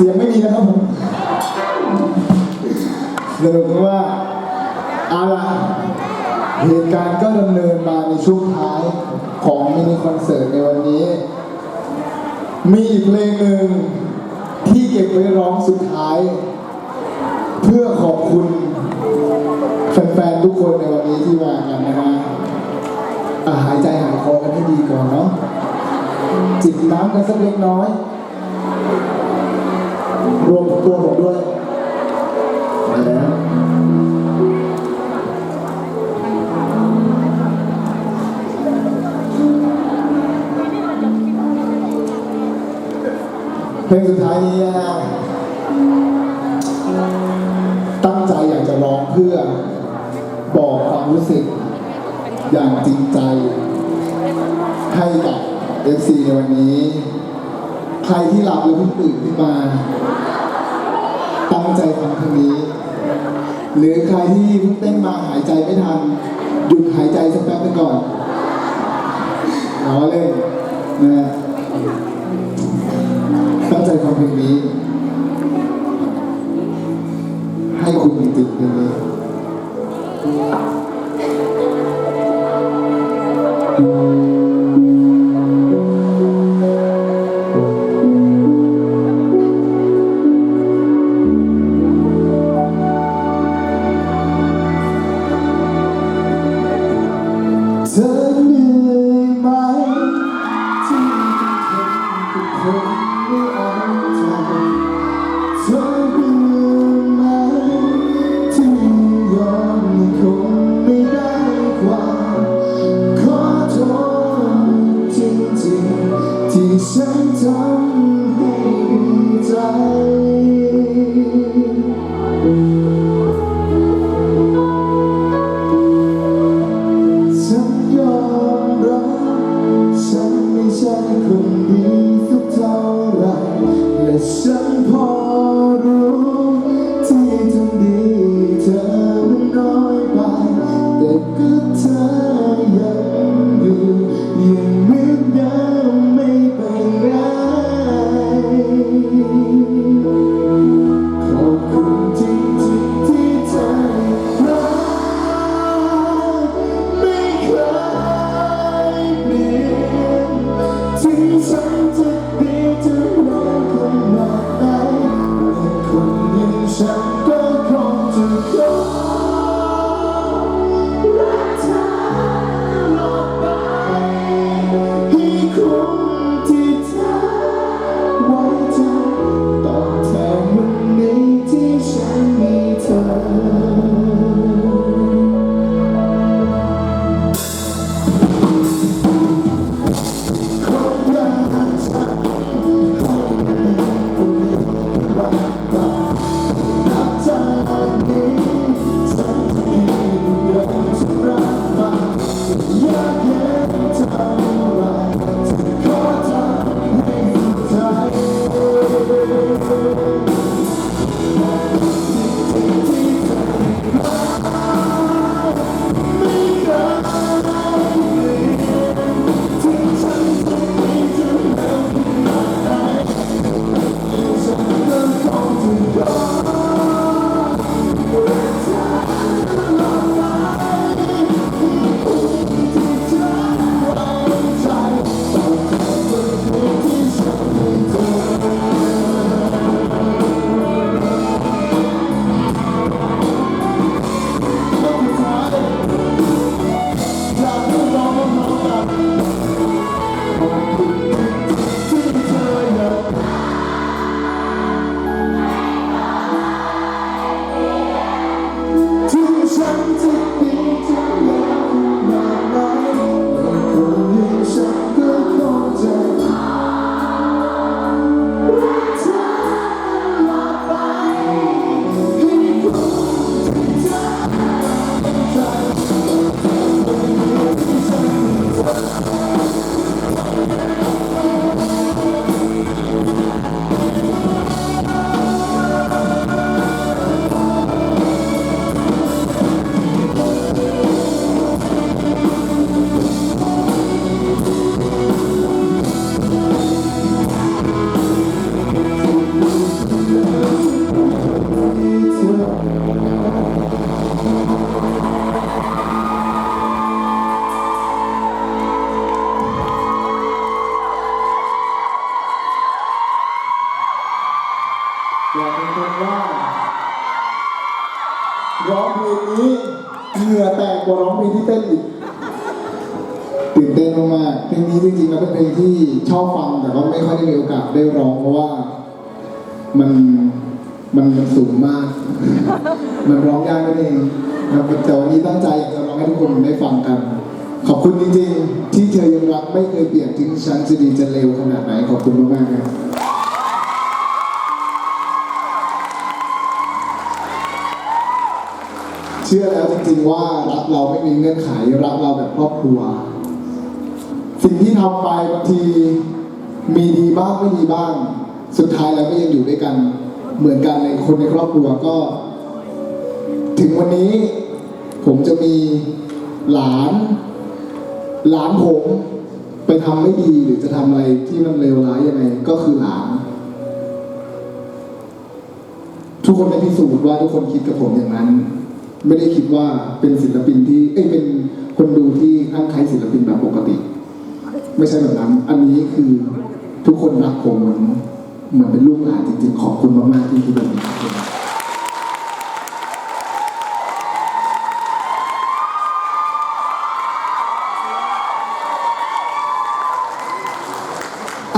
เสียงไม่มีนะครับผมสรุปว่าเอาล่ะเหตุการณ์ก็ดำเนินมาในช่วงท้ายของมินิคอนเสิร์ตในวันนี้ มีอีกเพลงหนึ่งที่เก็บไว้ร้องสุดท้าย เพื่อขอบคุณแฟนๆทุกคนในวันนี้ที่มากันนะฮะหายใจหายคอกันให้ดีก่อนเนาะจิบน้ำกันสักเล็กน้อย ตัวผมด้วย มาแล้ว เพลงสุดท้ายนี้นะตั้งใจอยากจะร้องเพื่อ บอกความรู้สึก อย่างจริงใจ ให้กับ FC ในวันนี้ ใครที่หลับแล้วเพิ่งตื่นขึ้นมา งใจฟังเพลงนี้ หรือใครที่เพิ่งเต้นมาหายใจไม่ทัน หยุดหายใจสักแป๊บไปก่อนเอาเล่นนะฮะตั้งใจฟังเพลงนี้ ให้คุณจริงๆเพลงนี้ ฉันทำ บอกตรงๆว่าร้องเพลงนี้เหงื่อแตกกว่าร้องเพลงที่เต้นอีกตื่นเต้นมากๆเพลงนี้จริงๆแล้วเป็นเพลงที่ชอบฟังแต่ว่าไม่ค่อยได้มีโอกาสได้ร้องเพราะว่า มันมันมันสูงมาก มันร้องยากนั่นเองนะครับแต่วันนี้ตั้งใจอยากจะร้องให้ทุกคนได้ฟังกัน ขอบคุณจริงๆ ที่เธอยังรักไม่เคยเปลี่ยนถึงฉันจะดีจะเลวขนาดไหนขอบคุณมากๆครับ เชื่อแล้วจริงๆว่ารักเราไม่มีเงื่อนไขรักเราแบบครอบครัว สิ่งที่ทำไปบางทีมีดีบ้างไม่ดีบ้าง สุดท้ายแล้วก็ยังอยู่ด้วยกัน เหมือนกันในคนในครอบครัวก็ ถึงวันนี้ผมจะมีหลาน หลานผมไปทำไม่ดีหรือจะทำอะไรที่มันเลวร้ายยังไงก็คือหลานทุกคนได้พิสูจน์ว่าทุกคนคิดกับผมอย่างนั้น ไม่ได้คิดว่าเป็นศิลปินที่เอ้ยเป็นคนดูที่คลั่งไคล้ศิลปินแบบปกติ ไม่ใช่แบบนั้น อันนี้คือทุกคนรักผมเหมือนเหมือนเป็นลูกหลานจริงๆ ขอบคุณมากๆที่คิดแบบนี้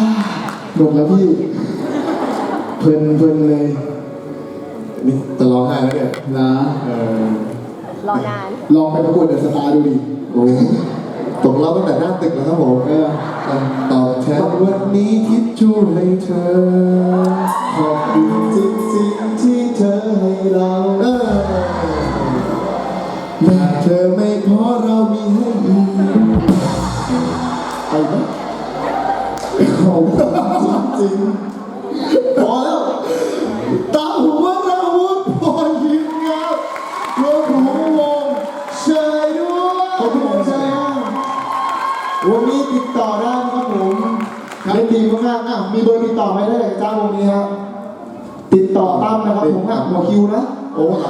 าหมดแล้วพี่เพลินเพลินเลย นี่จะร้องไห้แล้วเนี่ยนะเออรอนาน ลองไปประกวดเดอะสตาร์ดูดิโอ้ตกเราตั้งแต่หน้าตึกแล้วครับผมเออตอบแทนวันนี้คิดช่วยให้เธอ ขอบคุณจริงๆที่เธอให้เราเออแม้เธอไม่พอเรามีให้อีกไปไหมขอบคุณจริงๆ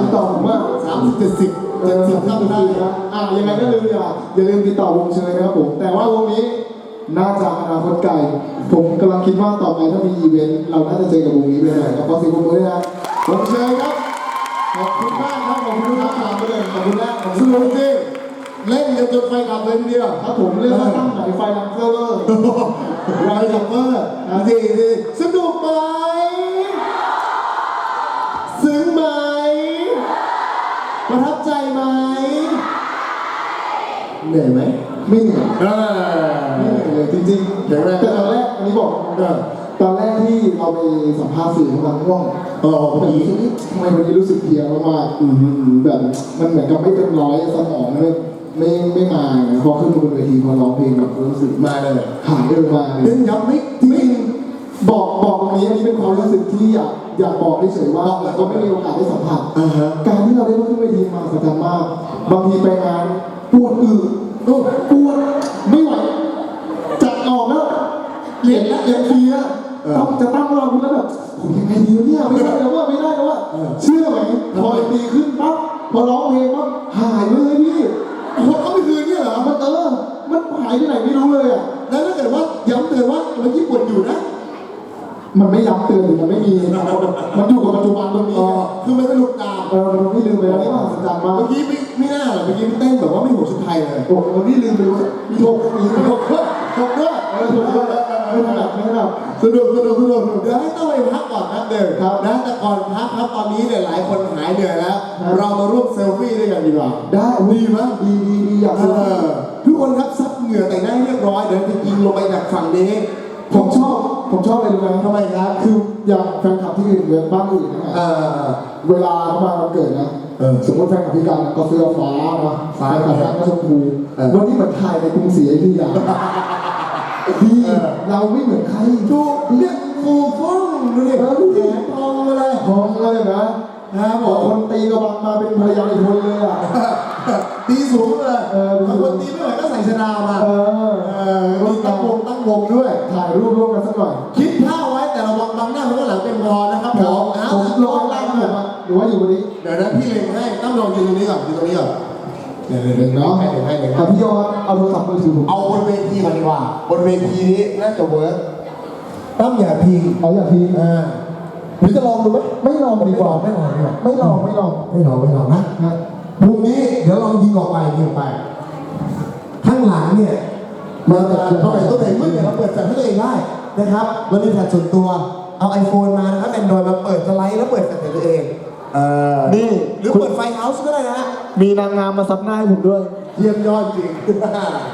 ติดต่อผมว่าสามสิบเจ็ดสิบเจ็ดสิบทำทำได้ได้นะอะยังไงก็ลืมอย่าอย่าลืมติดต่อวงเชยนะครับผมแต่ว่าวงนี้น่าจะอนาคตไกล ผมกำลังคิดว่าต่อไปถ้ามีอีเวนต์เราน่าจะเจอกับวงนี้ไปเลยขอเสียงปรบมือด้วยนะวงเชยครับขอบคุณมากครับขอบคุณครับถามไปเลยขอบคุณมากขอบสคุณนุกกจริงเล่นกันจนไฟดับเลยทีเดียวครับผมเรียกว่าตั้งไหนไฟลังเซอร์เวอร์ไรดับเบอร์ดีดีสนุกไหมซึ้งไหม ไหมเหนื่อยไหมไม่เหนื่อยเออไม่เหนื่อยเลยจริงๆแข็งแรงแต่ตอนแรกอันนี้บอกเออตอนแรกที่เราไปสัมภาษณ์สื่อกำลังง่วงเออผมรู้สึกว่าทำไมวันนี้รู้สึกเพลียมากๆอืมแบบมันเหมือนกับไม่เต็มร้อยสมองไม่ไม่ไม่มาไงพอขึ้นมาบนเวทีพอร้องเพลงแบบรู้สึกมาเลยหายเลยมาเลเล่ยนยับไม่จริงๆบอกบอกตรงนี้อันนี้เป็นความรู้สึกที่อยาก อยากบอกเฉยๆว่าเราก็ไม่มีโอกาสได้สัมผัสอ่าฮะการที่เราได้ขึ้นเวทีมาสัจจรรย์มาก บางทีไปงานปวดอึเออปวดไม่ไหวจัดออกแล้วเหรียญละเหรียญฟรีอะต้องจะตั้งเราคุณแล้วแบบผมยังไงดีวะเนี่ยไม่ได้แล้วว่าไม่ได้แล้วว่าเชื่อไหมพอตีขึ้นปั๊บพอร้องเพลงปั๊บหายไปเลยพี่คนเอาไปคืนเนี่ยเหรอมันเออมันหายไปไหนไม่รู้เลยอะแล้วถ้าเกิดว่าย้ำเตือนว่ามันญี่ปุ่นอยู่นะ มันไม่ย้ำเตือนหรือมันไม่มี มันอยู่กับปัจจุบันตรงนี้อ๋อไงคือมันไม่หลุดตามเออมันไม่ลืมไปแล้วนี่มหัศจรรย์มากเมื่อกี้ไม่ไม่น่าหรอกเมื่อกี้เต้นแบบว่าไม่หัวชุดไทยเลยโอ้โหนี่ลืมไปรู้มีโทรมีโทรถกด้วยถกด้วยเออถูกด้วยไม่ถนัดไม่ถนัดสนุกสนุกสนุกเดี๋ยวให้ต้องไปพักก่อนนะเดินครับนะแต่ก่อนพักครับตอนนี้เนี่ยหลายคนหายเหนื่อยแล้วครับเรามาร่วมเซลฟี่ด้วยกันดีกว่า ได้ดีมั้ยดีดีดีอยากเอรู้อทุกคนครับซับเหงื่อแต่งหน้าให้เรียบร้อยเดี๋ยวจะยิงลงไปจากฝั่งนี้ผมชอบ ผมชอบอะไรรู้ไหมทำไมครับคืออย่างแฟนคลับที่อื่นเมืองบ้านอื่นนะเอฮะอเวลาเขามาวันเกิดนะเออสมมติแฟนคลับพี่กันก็เสื้อฟ้านะฟ้าแฟนคลับกันก็ชมพูเออวันนี้เหมือนถ่ายในกรุงศรีอยุธยาดีเออเราไม่เหมือนใครดูเนี่ยฟูฟ่องดูดิเออดูดิแขนทองมาเลยพร้อมเลยนะนะครับผบางมคนตีกระบังมาเป็นภรรยาอีกคนเลยอะ ตีสูงเลยเออตีสูงบางคนตีไม่ไหวก็ใส่ชดามาเออเออมีตั้งวงตั้งวงด้วย ถ่ายรูปร่วมกันสักหน่อย คิดท่าไว้แต่ระวังบังหน้าเพราะว่าหลังเป็นรอนะครับผมนะผมลงล่างผมอะหรือว่าอยู่บนนี้ เดี๋ยวนะพี่เล็งให้ตั้งลองยืนตรงนี้ก่อนยืนตรงนี้ก่อนเดี๋ยวเดี๋ยวเดี๋ยวเนาะให้เดี๋ยวให้เดี๋ยวแต่ให้พี่โยครับเอาโทรศัพท์มือถือผมเอาบนเวทีก่อนดีกว่าบนเวทีนี้น่าจะเวิร์กตั้มอย่าพิงเอาอย่าพีอ่าหรือจะลองดูไหมไม่ลองดีกว่าไม่ลองดีกว่าไม่ลองไม่ลองไม่ลองไม่ลองนะนะ มุมนี้เดี๋ยวลองยิงออกไปยิงออกไป ข้างหลังเนี่ยมาจากเราแต่ตัวไหนมืดเนี่ยเราเปิดแฟลชให้ตัวเองได้นะครับเรามีแฟลชส่วนตัวเอาไอโฟนมานะครับแอนดรอยมาเปิดสไลด์แล้วเปิดแฟลชให้ตัวเองเออนี่หรือคุณเปิดไฟเฮาส์ก็ได้นะฮะมีนางงามมาซับหน้าให้ผมด้วย เยี่ยมยอดจริง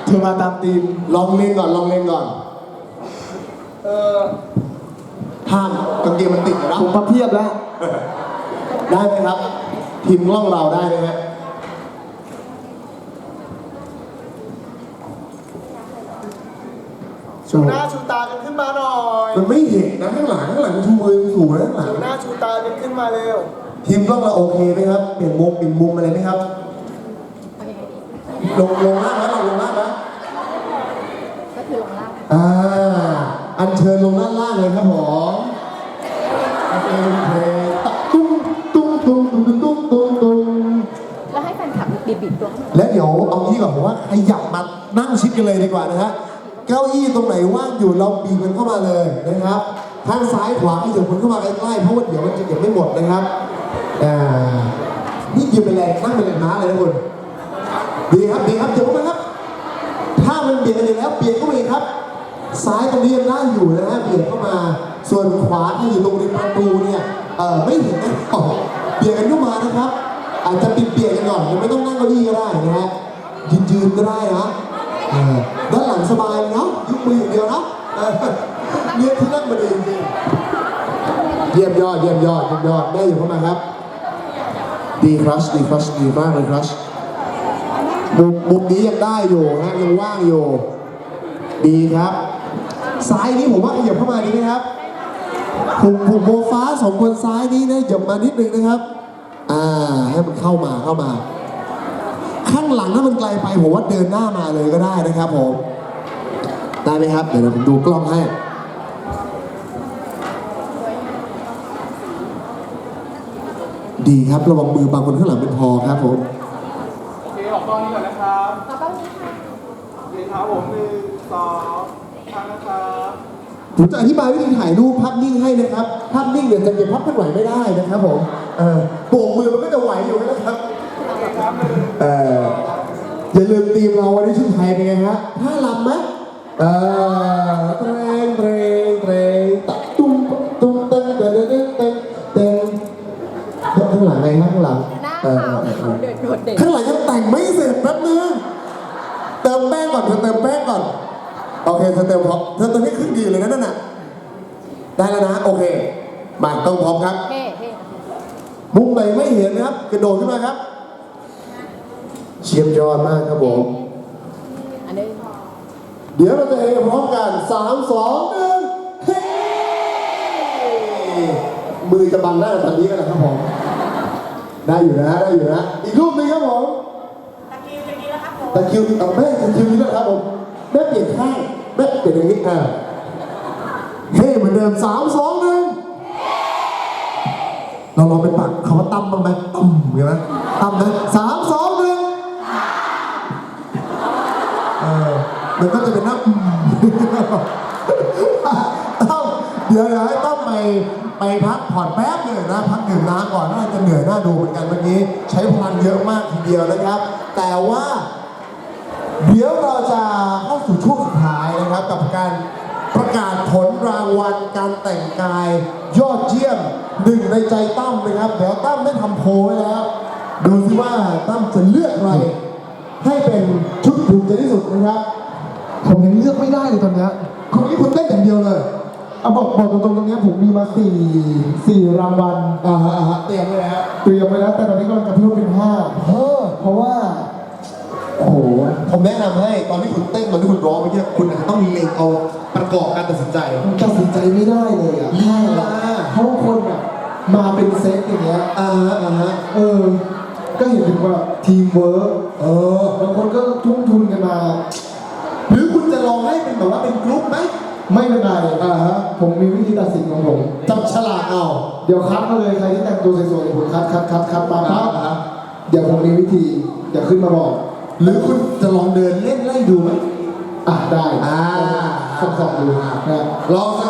เธอมาตามธีมลองเล่นก่อนลองเล่นก่อนเออห้ามกางเกงมันติดนะผมพับเพียบแล้ว ได้ไหมครับทีมกล้องเราได้ไหมฮะ ชูหน้าชูตากันขึ้นมาหน่อยมันไม่เห็นนะข้างหลังข้างหลังมันชูมือสูงนะข้างหลังชูหน้าชูตากันขึ้นมาเร็วทีมกล้องเราโอเคไหมครับเปลี่ยนมุมเปลี่ยนมุมอะไรไหมครับลงลงล่างไหมลงลงล่างไหมก็คือลงล่างอ่าอันเชิญลงด้านล่างเลยครับผมเพลงเพลงตุ้งตุ้งตุ้งตุ้งตุ้งตุ้งตุ้งแล้วให้แฟนคลับบีบบีบตัวข้างหลังและเดี๋ยวเอาที่ก่อนผมว่าขยับมานั่งชิดกันเลยดีกว่านะฮะเก้าอี้ตรงไหนว่างอยู่เราบีบมันเข้ามาเลยนะครับทางซ้ายขวาขยับมันเข้ามาใกล้ๆเพราะว่าเดี๋ยวมันจะเก็บไม่หมดนะครับอ่านี่ยืนเป็นแรงนั่งเป็นแรงม้าเลยนะคุณดีครับดีครับเดี๋ยวมาครับ ถ้ามันเบียดกันอยู่แล้วเบียดเข้ามาอีกครับซ้ายตรงนี้ยังได้อยู่นะฮะเบียดเข้ามา ส่วนขวาที่อยู่ตรงริมประตูเนี่ยเออไม่เห็นนะอ๋อเบียดกันเข้ามานะครับ อาจจะปิดเบียดกันก่อนยังไม่ต้องนั่งเก้าอี้ก็ได้นะฮะยืนยืนๆก็ได้นะด้านหลังสบาย ยกมืออย่างเดียวเนาะเออเนี่ยที่นั่งมาดีจริงๆเยี่ยมยอดเยี่ยมยอดเยี่ยมยอดได้อยู่เข้ามาครับ ดีครัชดีครัชดีมากเลยครัชมุมมุมนี้ยังได้อยู่นะยังว่างอยู่ ดีครับซ้ายนี้ผมว่าขยับเข้ามาดีไหมครับผมผมโบฟ้าสองคนซ้ายนี้นะหยับมานิดนึงนะครับ อ่าให้มันเข้ามาเข้ามา ข้างหลังถ้ามันไกลไปผมว่าเดินหน้ามาเลยก็ได้นะครับผม ได้ไหมครับ เดี๋ยวผมดูกล้องให้ ดีครับระวังมือบางคนข้างหลังเป็นพอครับผมโอเคออกกล้องนี้ก่อนนะครับขอต้องนี้ค่ะโอเคครับผมหนึ่งสองทางนะครับผมจะอธิบายวิธีถ่ายรูปภาพนิ่งให้นะครับ ภาพนิ่งเนี่ยจะเก็บภาพเคลื่อนไหวไม่ได้นะครับผมเออโป่งมือมันก็จะไหวอยู่นะครับเอออย่าลืมตีมเราวันนี้ชุดไทยเป็นไงฮะท่าลำไหมเออเตรงเตรงเตรงตัดตุ้มตุ้มเต้นเต้นเต้นเต้นเต้นข้างหลังไงข้างหลังหน้าเออขาวเออเออเด่นโดดเด่นข้างหลังยังแต่งไม่เสร็จแป๊บนึงเติมแป้งก่อนเธอเติมแป้งก่อนโอเคเธอเติมพร้อมเธอเติมให้ครึ่งดีเลยนะนั่นน่ะได้แล้วนะโอเคมาต้องพร้อมครับ เท่เท่มุมไหนไม่เห็นนะครับ กระโดดขึ้นมาครับ เชี่ยมยอดมากครับผม เดี๋ยวเราจะเฮพร้อมกันสามสองหนึ่งเฮ้มือจะบังหน้าตอนนี้กันนะครับผม ได้อยู่นะได้อยู่นะ อีกรูปหนึงครับผม ตะคิวจะดีแล้วครับผมตะคิวเอาแม่ตะคิวนี้แล้วครับผมแม่เปลี่ยนข้างแม่เปลี่ยนอย่างนี้อ่าเฮ้เหมือนเดิมสามสองหนึ่งเราลองไปปักคำว่าตั้มบ้างไหมตั้มเห็นไหมตั้มนะสามสอง มันก็จะเป็นน้าอืมต้อมเดี๋ยวเดี๋ยวให้ต้อมไปไปพักผ่อนแป๊บหนึ่งนะพักดื่มน้ำก่อนน่าจะเหนื่อยหน้าดูเหมือนกันเมื่อกี้ใช้พลังเยอะมากทีเดียวนะครับ แต่ว่า เดี๋ยวเราจะเข้าสู่ช่วงสุดท้ายนะครับ กับการประกาศผลรางวัลการแต่งกาย ยอดเยี่ยมหนึ่งในใจตั้มนะครับเดี๋ยวตั้มได้ทำโพลไว้แล้ว ดูสิว่าตั้มจะเลือกใครให้เป็นชุดถูกใจที่สุดนะครับ ผมยังเลือกไม่ได้เลยตอนเนี้ยคนนี้คุณเต้นอย่างเดียวเลยเอาบอกบอกตรงๆตรงเนี้ยผมมีมาสี่สี่รางวัลอ่าฮะอ่าฮะเตรียมไว้แล้วเตรียมไว้แล้วแต่ตอนนี้กำลังจะเพิ่มเป็นห้าเออเพราะว่าโอ้โหผมแนะนำให้ตอนที่คุณเต้นตอนที่คุณร้องเมื่อกี้คุณอาจจะต้องเล็งเอาประกอบการตัดสินใจ ตัดสินใจไม่ได้เลยอะลีลา เพราะว่าคนอะมาเป็นเซตอย่างเงี้ย อ่าฮะอ่าฮะเออ ก็เห็นถึงว่าทีมเวิร์กเออบางคนก็ทุ่มทุนกันมา แบบว่าเป็นกรุ๊ปไหมไม่เป็นไรอ่าฮะผมมีวิธีตัดสินของผมจับฉลากเอา เดี๋ยวคัดมาเลยใครที่แต่งตัวสวยๆผมคัดคัดคัดคัดมาปั๊บอ่าฮะเดี๋ยวผมมีวิธีเดี๋ยวขึ้นมาบอก หรือคุณจะลองเดินเล่นไล่ดูไหมอะได้อ่าสอบสอบดูนะลองสัก